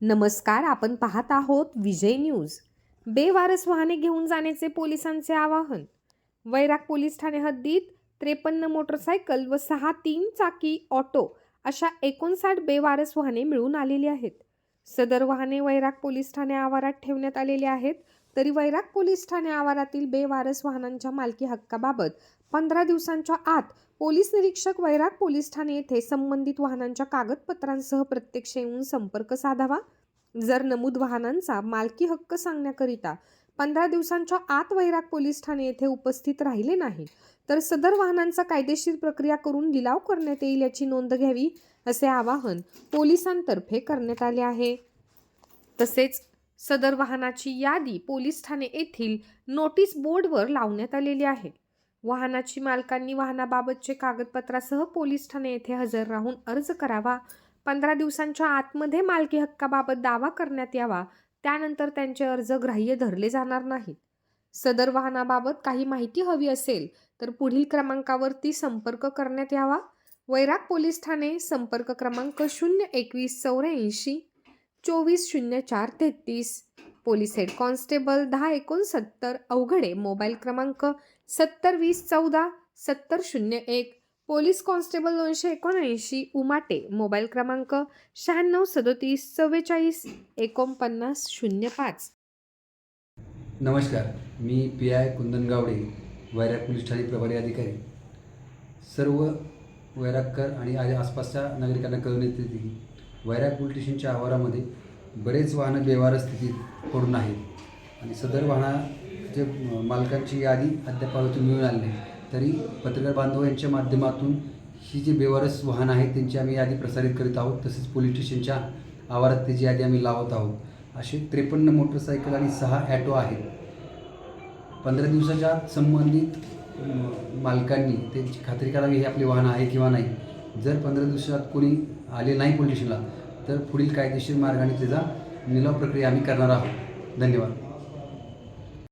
नमस्कार आपण पाहत आहोत विजय न्यूज. बेवारस वाहने घेऊन जाण्याचे पोलिसांचे आवाहन. वैराग पोलीस ठाणे हद्दीत त्रेपन्न मोटरसायकल व सहा तीन चाकी ऑटो अशा एकोणसाठ बेवारस वाहने मिळून आलेली आहेत. सदर वाहने वैराग पोलीस ठाणे आवारात ठेवण्यात आलेली आहेत तरी वैराग पोलीस ठाणे आवारातील बेवारस वाहनांच्या मालकी हक्काबाबत पंधरा दिवसांच्या आत पोलीस निरीक्षक वैराग पोलीस ठाणे येथे संबंधित वाहनांच्या कागदपत्रांसह प्रत्यक्ष येऊन संपर्क साधावा. जर नमूद वाहनांचा मालकी हक्क सांगण्याकरिता पंधरा दिवसांच्या आत वैराग पोलीस ठाणे येथे उपस्थित राहिले नाही तर सदर वाहनांचा कायदेशीर प्रक्रिया करून लिलाव करण्यात येईल याची नोंद घ्यावी असे आवाहन पोलिसांतर्फे करण्यात आले आहे. तसेच सदर वाहनाची यादी पोलीस ठाणे येथील नोटीस बोर्डवर लावण्यात आलेली आहे. वाहनाची मालकांनी वाहनाबाबतचे कागदपत्रासह पोलीस ठाणे येथे हजर राहून अर्ज करावा पंधरा दिवसांच्या आतमध्ये मालकी हक्काबाबत दावा करण्यात यावा. त्यानंतर त्यांचे अर्ज ग्राह्य धरले जाणार नाहीत. सदर वाहनाबाबत काही माहिती हवी असेल तर पुढील क्रमांकावरती संपर्क करण्यात यावा. वैराग पोलीस ठाणे संपर्क क्रमांक शून्य एकवीस चौऱ्याऐंशी चोवीस शून्य चार तेहतीस. पोलीस हेड कॉन्स्टेबल दहा एकोणसत्तर अवघडे मोबाईल क्रमांक सत्तर वीस चौदा सत्तर शून्य एक. पोलीस कॉन्स्टेबल दोनशे एकोणऐंशी उमाटे मोबाईल क्रमांक शहाण्णव सदोतीस चव्वेचाळीस एकोणपन्नास शून्य पाच. नमस्कार मी P I Kundan Gawade Vairag police Thane प्रभारी अधिकारी. सर्व वैरागकर आणि आसपासच्या नागरिकांना कळून येते की वैराग पोलीस स्टेशनच्या आवारामध्ये बरेच वाहनं बेवार स्थितीत पडून आहेत. आणि सदर वाहनाचे मालकांची यादी अद्याप मिळून आली नाही. तरी पत्रकार बांधव यांच्या माध्यमातून ही जी बेवारस वाहन आहेत त्यांची आम्ही यादी प्रसारित करीत आहोत. तसेच पोलीस स्टेशनच्या आवारात त्याची यादी आम्ही लावत आहोत. असे त्रेपन्न मोटरसायकल आणि सहा ॲटो आहेत. पंधरा दिवसाच्या आत संबंधित मालकांनी त्यांची खात्री करावी हे आपले वाहन आहे किंवा नाही. जर पंधरा दिवसात कोणी आले नाही पोलीस स्टेशनला तर पुढील कायदेशीर मार्गाने त्याचा निलाव प्रक्रिया आम्ही करणार आहोत. धन्यवाद.